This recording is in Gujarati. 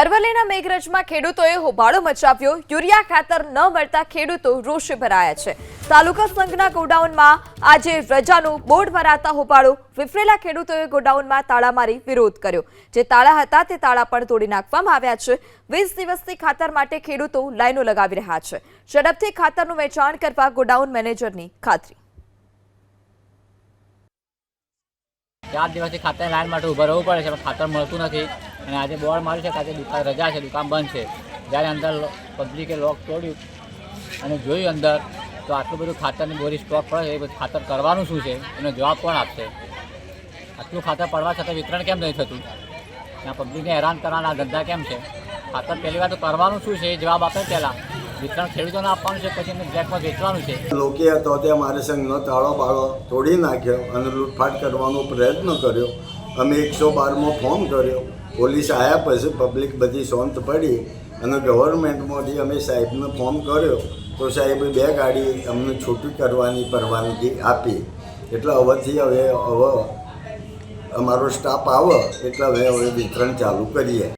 અરવલ્લીના મેઘરજમાં ખેડૂતોએ હોબાળો મચાવ્યો. યુરિયા ખાતર ન મળતા ખેડૂતો રોષે ભરાયા છે. તાલુકા સંઘના ગોડાઉનમાં આજે રજાનું બોર્ડ ભરાતા હોબાળો. વિફરેલા ખેડૂતોએ ગોડાઉનમાં તાળા મારી વિરોધ કર્યો. જે તાળા હતા તે તાળા પણ તોડી નાખવામાં આવ્યા છે. વીસ દિવસથી ખાતર માટે ખેડૂતો લાઈનો લગાવી રહ્યા છે. ઝડપથી ખાતરનું વેચાણ કરવા ગોડાઉન મેનેજરની ખાતરી. ચાર દિવસથી ખાતર લાઈન માટે ઊભા રહેવું પડે છે ખાતર મળતું નથી. અને આજે બોર્ડ માર્યું છે કે આજે દુકાન રજા છે, દુકાન બંધ છે. જ્યારે અંદર પબ્લિકે લોક તોડ્યું અને જોયું અંદર, તો આટલું બધું ખાતરની બોરી સ્ટોક પડે એ બધું ખાતર કરવાનું શું છે? એનો જવાબ કોણ આપશે? આટલું ખાતર પડવા છતાં વિતરણ કેમ નહીં થતું? ત્યાં પબ્લિકને હેરાન કરવાના ધંધા કેમ છે? ખાતર પહેલી વાર તો કરવાનું શું છે? એ જવાબ આપે પહેલાં. વિતરણ ખેડૂતોને આપવાનું છે, પછી એમને બ્લેકમાં વેચવાનું છે. લોકે હતો તે મારે સંઘનો તાળો બાળો તોડી નાખ્યો અને લૂંટફાટ કરવાનો પ્રયત્ન કર્યો. અમે એકસો બારમાં ફોર્મ કર્યો. પોલીસ આવ્યા પછી પબ્લિક બધી શાંત પડી અને ગવર્મેન્ટમાંથી અમે સાહેબને ફોર્મ કર્યો, તો સાહેબે બે ગાડી અમને છૂટી કરવાની પરવાનગી આપી. એટલે હવેથી હવે હવે અમારો સ્ટાફ આવે એટલે હવે હવે વિતરણ ચાલુ કરીએ.